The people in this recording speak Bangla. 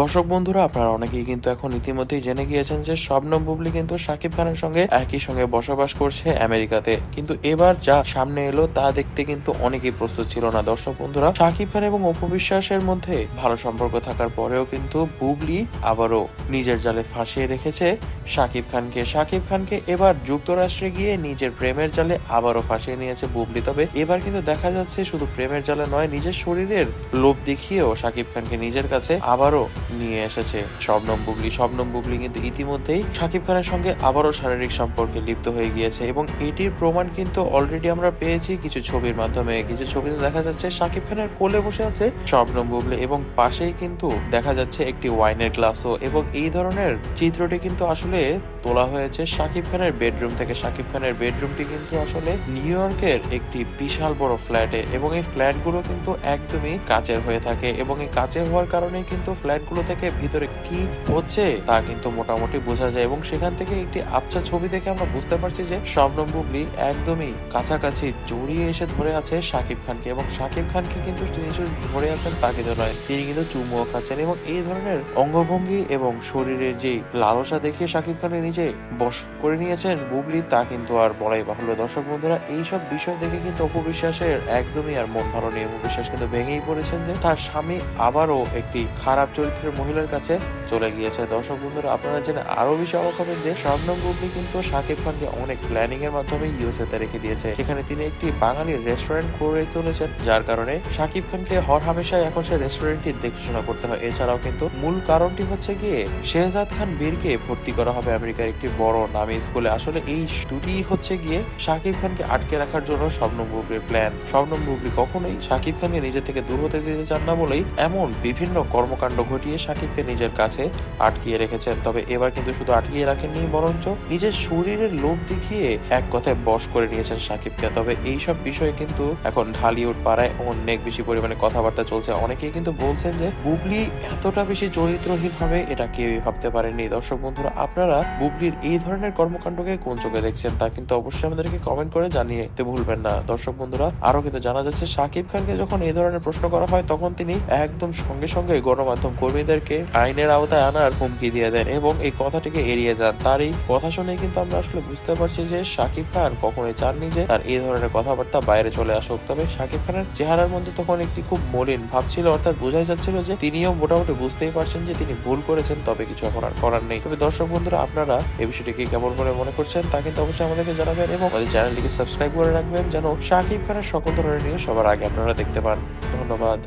দর্শক বন্ধুরা, আপনারা অনেকেই কিন্তু এখন ইতিমধ্যেই জেনে গিয়েছেন যে শবনম বুবলি কিন্তু শাকিব খানের সঙ্গে একই সঙ্গে বসবাস করছে আমেরিকাতে। কিন্তু এবার যা সামনে এলো তা দেখতে কিন্তু অনেকেই প্রস্তুত ছিল না। দর্শক বন্ধুরা, শাকিব খান এবং অপু বিশ্বাসের মধ্যে ভালো সম্পর্ক থাকার পরেও কিন্তু বুবলি আবারও নিজের জালে ফাঁসিয়ে রেখেছে শাকিব খানকে। শাকিব খানকে এবার যুক্তরাষ্ট্রে গিয়ে নিজের প্রেমের জালে আবারও ফাঁসিয়ে নিয়েছে বুবলি। তবে এবার কিন্তু দেখা যাচ্ছে শুধু প্রেমের জালে নয়, নিজের শরীরের লোভ দেখিয়েও শাকিব খানকে নিজের কাছে আবারও নিয়ে এসেছে। শবনম বুবলি শবনম বুবলি কিন্তু ইতিমধ্যেই শাকিব খানের সঙ্গে আবারও শারীরিক সম্পর্কে লিপ্ত হয়ে গিয়েছে এবং এটির প্রমাণ কিন্তু অলরেডি আমরা পেয়েছি কিছু ছবির মাধ্যমে। কিছু ছবিতে দেখা যাচ্ছে শাকিব খানের কোলে বসে আছে শবনম বুবলি এবং পাশেই কিন্তু দেখা যাচ্ছে একটি ওয়াইনের গ্লাসও এবং এই ধরনের চিত্রটি কিন্তু আসলে তোলা হয়েছে শাকিব খানের বেডরুম থেকে। শাকিব খানের বেডরুমটি কিন্তু আসলে নিউ ইয়র্কের একটি বিশাল বড় ফ্ল্যাটে এবং এই ফ্ল্যাটগুলো কিন্তু একদমই কাচের হয়ে থাকে এবং এই কাচের হওয়ার কারণে কিন্তু ফ্ল্যাটগুলো থেকে ভিতরে কি হচ্ছে তা কিন্তু মোটামুটি বোঝা যায় এবং সেখান থেকে একটি আবছা ছবি দেখে আমরা বুঝতে পারছি যে শবনম বুবলি একদমই কাছাকাছি জড়িয়ে এসে ধরে আছে শাকিব খানকে এবং শাকিব খানকে কিন্তু তিনি ধরে আছেন তাকে নয়, তিনি কিন্তু চুমুও খাচ্ছেন এবং এই ধরনের অঙ্গভঙ্গি এবং শরীরের যে লালসা দেখে শাকিব খানের নিজে বস করে নিয়েছেন বুবলি, তা কিন্তু আর বলাই বাহুল্য। দর্শক বন্ধুরা, এইসব বিষয় দেখে কিন্তু অপবিশ্বাসের একদমই আর মন ভালো নেই। অপবিশ্বাস কিন্তু ভেঙেই পড়েছেন যে তার স্বামী আবারও একটি খারাপ চরিত্রের মহিলার কাছে চলে গিয়েছে। দর্শক বন্ধুরা, আপনারা জেনে আরও বেশি অবাক হবেন যে শবনম বুবলি কিন্তু শাকিব খানকে অনেক প্ল্যানিং এর মাধ্যমে ইউএসএ তে রেখে দিয়েছে। সেখানে তিনি একটি বাঙালি রেস্টুরেন্ট করে চলেছেন যার কারণে শাকিব খানকে হর হামেশাই এখন সে রেস্টুরেন্টটি দেখাশোনা করতে হয়। এছাড়াও কিন্তু মূল কারণটি হচ্ছে গিয়ে শেহজাদ খান বীরকে ভর্তি করা হবে আমেরিকার একটি বড় নামী স্কুলে আসলে এই দুটি হচ্ছে গিয়ে শাকিব খানকে আটকে রাখার জন্য শবনম বুবলির প্ল্যান শবনম বুবলি কখনোই শাকিব খানকে নিজে থেকে দূর হতে দিতে চান না বলেই এমন বিভিন্ন কর্মকাণ্ড ঘটিয়ে শাকিবকে নিজের কাছে আটকিয়ে রেখেছেন। তবে এবার কিন্তু শুধু আটকিয়ে রাখেননি, বরঞ্চ নিজের শরীরের লোভ দেখিয়ে এক কথায় বশ করে নিয়েছেন শাকিবকে। তবে এইসব বিষয়ে কিন্তু এখন ঢালিউড পাড়ায় অনেক বেশি পরিমাণে কথাবার্তা চলছে। অনেকেই কিন্তু বলছেন যে, বুবলি এতটা বেশি চরিত্রহীন হবে, এটা কেউই ভাবতে পারেননি। দর্শক বন্ধুরা, আপনারা বুবলির এই ধরনের কর্মকাণ্ডকে কোন চোখে দেখছেন তা কিন্তু অবশ্যই আমাদেরকে কমেন্ট করে জানিয়ে ভুলবেন না। দর্শক বন্ধুরা আরও কিন্তু জানা যাচ্ছে শাকিব খানকে যখন এই ধরনের প্রশ্ন করা হয়, তখন তিনি একদম সঙ্গে সঙ্গে গণমাধ্যম কর্মীদেরকে আইনের আওতায় আনার হুমকি দিয়ে দেন এবং এই কথাটিকে এড়িয়ে যান। তার এই কথা শুনে কিন্তু আমরা আসলে বুঝতে পারছি যে শাকিব খান কখনোই চাননি যে তার এই ধরনের কথাবার্তা বাইরে চলে আসুক। তবে শাকিব খানের চেহারার মধ্যে তখন একটি খুব মলিন ভাব ছিল, অর্থাৎ বোঝাই যাচ্ছিল যে তিনিও মোটামুটি বুঝতেই পারছেন যে তিনি ভুল করেছেন, তবে কিছু এখন আর করার নেই। তবে দর্শক বন্ধুরা আপনারা এই বিষয়টিকে কেমন করে মনে করছেন তা কিন্তু অবশ্যই আমাদেরকে জানাবেন এবং আমাদের চ্যানেলটিকে সাবস্ক্রাইব করে রাখবেন যেন শাকিব খানের সকল ধরনের নিউজ সবার আগে আপনারা দেখতে পান। ধন্যবাদ।